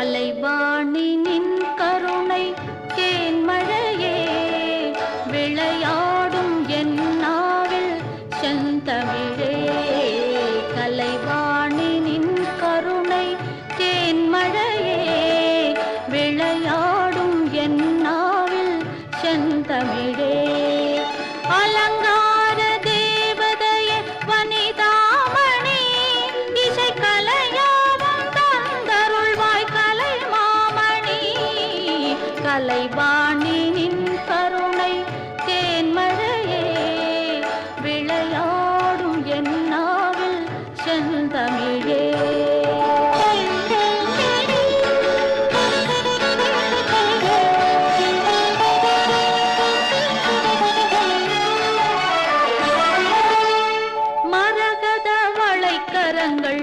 அலைவாணி நின் கருணை தேன்மழையே விளையாடும் என் நாவில் செந்தமிழே. கலைவாணி நின் கருணை தேன்மழையே விளையாடும் என் நாவில் செந்தமிழே. கலைவாணி நின் கருணை தேன்மழையே விளையாடும் என் நாவில் செந்தமிழே. மரகத வளைக்கரங்கள்